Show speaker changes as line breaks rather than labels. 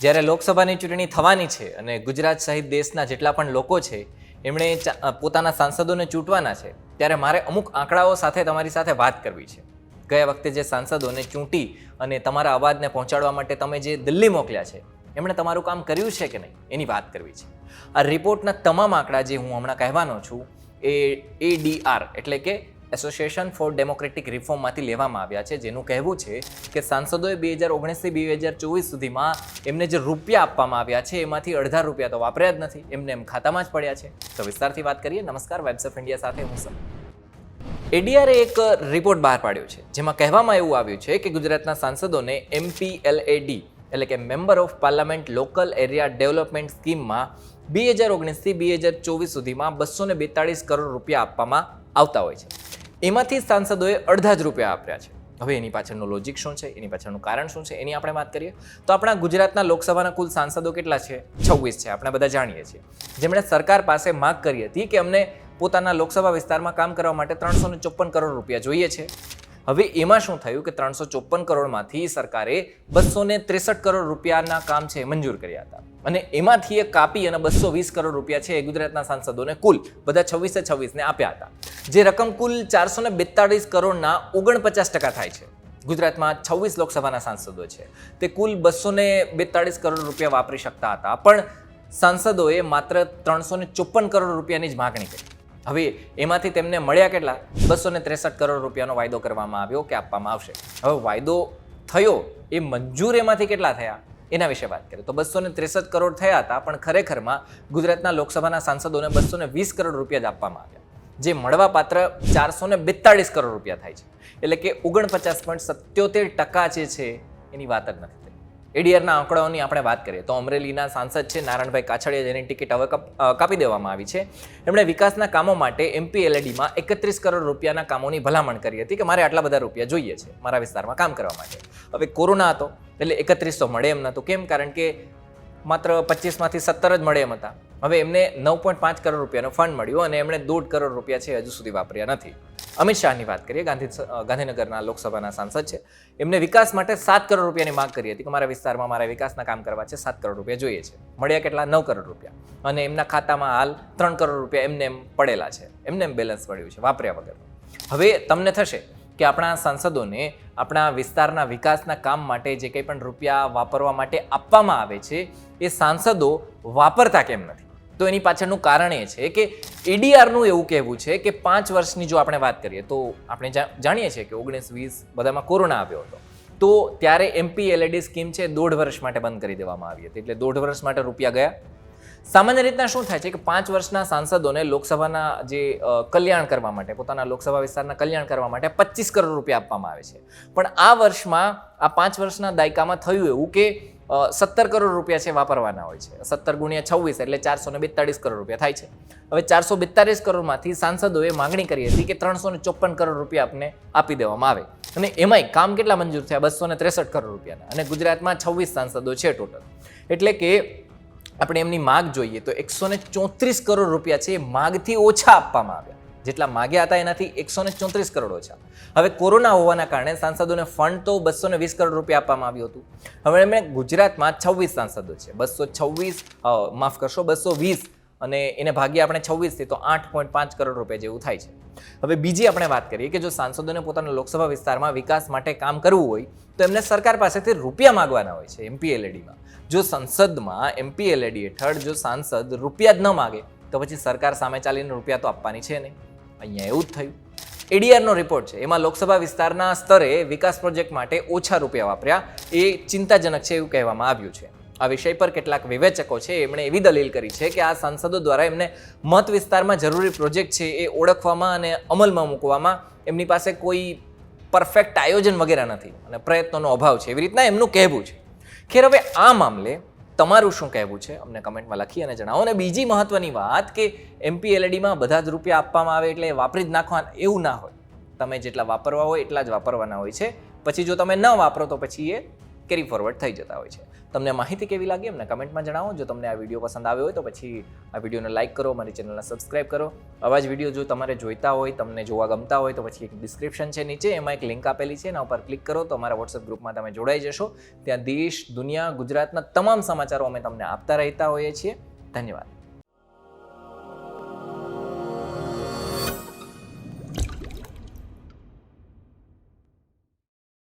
જ્યારે લોકસભાની ચૂંટણી થવાની છે અને ગુજરાત સહિત દેશના જેટલા પણ લોકો છે, એમણે પોતાના સાંસદોને ચૂંટવાના છે, ત્યારે મારે અમુક આંકડાઓ સાથે તમારી સાથે વાત કરવી છે. ગયા વખતે જે સાંસદોને ચૂંટી અને તમારા અવાજને પહોંચાડવા માટે તમે જે દિલ્હી મોકલ્યા છે, એમણે તમારું કામ કર્યું છે કે નહીં? એની વાત કરવી છે. આ રિપોર્ટના તમામ આંકડા જે હું હમણાં કહેવાનો છું, એ એડીઆર એટલે કે એસોસિએશન ફોર ડેમોક્રેટિક રિફોર્મમાંથી લેવામાં આવ્યા છે, જેનું કહેવું છે કે સાંસદોએ બે હજાર ઓગણીસથી બે હજાર ચોવીસ સુધીમાં એમને જે રૂપિયા આપવામાં આવ્યા છે, એમાંથી અડધા રૂપિયા તો વાપર્યા જ નથી, એમને એમ ખાતામાં જ પડ્યા છે. તો વિસ્તારથી વાત કરીએ. નમસ્કાર વેબ્સ ઓફ ઇન્ડિયા સાથે હું સર. એડીઆરએ એક રિપોર્ટ બહાર પાડ્યો છે, જેમાં કહેવામાં એવું આવ્યું છે કે ગુજરાતના સાંસદોને એમપીએલએડી એટલે કે member of parliament local area development સ્કીમમાં બે હજાર ઓગણીસથી બે હજાર ચોવીસ સુધીમાં બસો બેતાળીસ કરોડ રૂપિયા આપવામાં આવતા હોય છે. એમાંથી સાંસદોએ અડધા જ રૂપિયા આપ્યા છે. હવે એની પાછળનું લોજિક શું છે? એની પાછળનું કારણ શું છે? એની આપણે વાત કરીએ. તો આપણા ગુજરાતના લોકસભાના કુલ સાંસદો કેટલા છે? છવ્વીસ છે. આપણે બધા જાણીએ છીએ. જેમણે સરકાર પાસે માગ કરી હતી કે અમને પોતાના લોકસભા વિસ્તારમાં કામ કરવા માટે ત્રણસો ચોપ્પન કરોડ રૂપિયા જોઈએ છે. હવે એમાં શું થયું કે ત્રણસો ચોપન કરોડમાંથી સરકારે બસો ને ત્રેસઠ કરોડ રૂપિયાના કામ છે મંજૂર કર્યા હતા. અને એમાંથી એ કાપી અને બસો વીસ કરોડ રૂપિયા છે એ ગુજરાતના સાંસદોને કુલ, બધા છવ્વીસે છવ્વીસને આપ્યા હતા. જે રકમ કુલ ચારસો ને બેતાળીસ કરોડના ઓગણપચાસ ટકા થાય છે. ગુજરાતમાં છવ્વીસ લોકસભાના સાંસદો છે. તે કુલ બસો ને બેતાળીસ કરોડ રૂપિયા વાપરી શકતા હતા. પણ સાંસદોએ માત્ર ત્રણસો ને ચોપન કરોડ રૂપિયાની જ માગણી કરી. હવે એમાંથી તેમને મળ્યા કેટલા? બસો ને ત્રેસઠ કરોડ રૂપિયાનો વાયદો કરવામાં આવ્યો કે આપવામાં આવશે. હવે વાયદો થયો એ મંજૂર એમાંથી કેટલા થયા? એના વિશે વાત કરીએ. તો બસો ને ત્રેસઠ કરોડ થયા હતા, પણ ખરેખરમાં ગુજરાતના લોકસભાના સાંસદોને બસો ને વીસ કરોડ રૂપિયા જ આપવામાં આવ્યા. જે મળવા પાત્ર ચારસો ને બેતાળીસ કરોડ રૂપિયા થાય છે. એટલે કે ઓગણપચાસ પોઈન્ટ સત્યોતેર ટકા જે છે, એની વાત જ નથી. એડીઆરના આંકડાઓની આપણે વાત કરીએ તો અમરેલીના સાંસદ છે નારાયણભાઈ કાછડિયા, જેની ટિકિટ હવે કાપી દેવામાં આવી છે. એમણે વિકાસના કામો માટે એમપીએલએડીમાં એકત્રીસ કરોડ રૂપિયાના કામોની ભલામણ કરી હતી કે મારે આટલા બધા રૂપિયા જોઈએ છે, મારા વિસ્તારમાં કામ કરવા માટે. હવે કોરોના હતો, એટલે એકત્રીસો મળે એમ નહોતું. કેમ? કારણ કે માત્ર પચીસમાંથી સત્તર જ મળે એમ હતા. હવે એમને નવ પોઈન્ટ પાંચ કરોડ રૂપિયાનો ફંડ મળ્યો અને એમણે દોઢ કરોડ રૂપિયા છે હજુ સુધી વાપર્યા નથી. અમિત શાહની વાત કરીએ, ગાંધી ગાંધીનગરના લોકસભાના સાંસદ છે. એમને વિકાસ માટે સાત કરોડ રૂપિયાની માંગ કરી હતી કે મારા વિસ્તારમાં મારા વિકાસના કામ કરવા છે, સાત કરોડ રૂપિયા જોઈએ છે. મળ્યા કેટલા? નવ કરોડ રૂપિયા. અને એમના ખાતામાં હાલ ત્રણ કરોડ રૂપિયા એમને એમ પડેલા છે. એમને એમ બેલેન્સ મળ્યું છે, વાપર્યા વગર. હવે તમને થશે કે આપણા સાંસદોને આપણા વિસ્તારના વિકાસના કામ માટે જે કંઈ પણ રૂપિયા વાપરવા માટે આપવામાં આવે છે, એ સાંસદો વાપરતા કેમ નથી? તો એની પાછળનું કારણ એ છે કે એડીઆરનું એવું કહેવું છે કે પાંચ વર્ષની જો આપણે વાત કરીએ તો આપણે જાણીએ છીએ કે ઓગણીસ વીસ બધામાં કોરોના આવ્યો હતો. તો ત્યારે એમપી એલઈડી સ્કીમ છે દોઢ વર્ષ માટે બંધ કરી દેવામાં આવી હતી. એટલે દોઢ વર્ષ માટે રૂપિયા ગયા. સામાન્ય રીતના શું થાય છે કે પાંચ વર્ષના સાંસદોને લોકસભાના જે કલ્યાણ કરવા માટે, પોતાના લોકસભા વિસ્તારના કલ્યાણ કરવા માટે પચીસ કરોડ રૂપિયા આપવામાં આવે છે. પણ આ વર્ષમાં, આ પાંચ વર્ષના દાયકામાં થયું એવું કે સત્તર કરોડ રૂપિયા છે વાપરવાના હોય છે. સત્તર ગુણ્યા છવ્વીસ એટલે ચારસો ને બેતાળીસ કરોડ રૂપિયા થાય છે. હવે ચારસો બેતાળીસ કરોડમાંથી સાંસદોએ માગણી કરી હતી કે ત્રણસો ને ચોપન કરોડ રૂપિયા આપને આપી દેવામાં આવે. અને એમાંય કામ કેટલા મંજૂર થયા? બસો ને ત્રેસઠ કરોડ રૂપિયાના. અને ગુજરાતમાં છવ્વીસ સાંસદો છે ટોટલ. એટલે કે આપણે એમની માગ જોઈએ તો એકસો ને ચોત્રીસ કરોડ રૂપિયા છે એ માગથી ઓછા આપવામાં આવ્યા. જેટલા માગ્યા હતા એનાથી એકસો ને ચોત્રીસ કરોડ ઓછા હવે કોરોના હોવાના કારણે સાંસદોને ફંડ તો બસો ને વીસ કરોડ રૂપિયા આપવામાં આવ્યું હતું. હવે એમણે ગુજરાતમાં છવ્વીસ સાંસદો છે. બસો છવ્વીસ માફ કરશો, બસો વીસ અને એને ભાગીએ આપણે છવ્વીસથી તો આઠ પોઈન્ટ પાંચ કરોડ રૂપિયા જેવું થાય છે. હવે બીજી આપણે વાત કરીએ કે જો સાંસદોને પોતાના લોકસભા વિસ્તારમાં વિકાસ માટે કામ કરવું હોય, તો એમને સરકાર પાસેથી રૂપિયા માગવાના હોય છે એમપીએલએડીમાં જો સંસદમાં એમપીએલએડી હેઠળ જો સાંસદ રૂપિયા જ ન માગે, તો પછી સરકાર સામે ચાલીને રૂપિયા તો આપવાની છે નહીં. અહીંયા એવું જ થયું. એડીઆરનો રિપોર્ટ છે. એમાં લોકસભા વિસ્તારના સ્તરે વિકાસ પ્રોજેક્ટ માટે ઓછા રૂપિયા વાપર્યા. એ ચિંતાજનક છે એવું કહેવામાં આવ્યું છે. આ વિષય પર કેટલાક વિવેચકો છે. એમણે એવી દલીલ કરી છે કે આ સાંસદો દ્વારા એમને મત વિસ્તારમાં જરૂરી પ્રોજેક્ટ છે એ ઓળખવામાં અને અમલમાં મૂકવામાં એમની પાસે કોઈ પરફેક્ટ આયોજન વગેરે નથી અને પ્રયત્નોનો અભાવ છે. એવી રીતના એમનું કહેવું છે. ખેર, હવે આ મામલે તમારું શું કહેવું છે? અમને કમેન્ટમાં લખી અને જણાવો. અને બીજી મહત્વની વાત કે એમપીએલડીમાં બધા જ રૂપિયા આપવામાં આવે એટલે વાપરી જ નાખવાના એવું ના હોય. તમે જેટલા વાપરવા હોય એટલા જ વાપરવાના હોય છે. પછી જો તમે ન વાપરો તો પછી એ કેરી ફોરવર્ડ થઈ જતા હોય છે. તમને માહિતી કેવી લાગી અમને કમેન્ટમાં જણાવો. જો તમને આ વીડિયો પસંદ આવ્યો હોય તો પછી આ વિડીયોને લાઇક કરો મારી ચેનલને સબસ્ક્રાઇબ કરો. આવા જ વીડિયો જો તમારે જોઈતા હોય, તમને જોવા ગમતા હોય તો પછી એક ડિસ્ક્રિપ્શન છે નીચે, એમાં એક લિંક આપેલી છે એના ઉપર ક્લિક કરો તો અમારા વોટ્સઅપ ગ્રુપમાં તમે જોડાઈ જશો. ત્યાં દેશ, દુનિયા, ગુજરાતના તમામ સમાચારો અમે તમને આપતા રહેતા હોઈએ છીએ. ધન્યવાદ.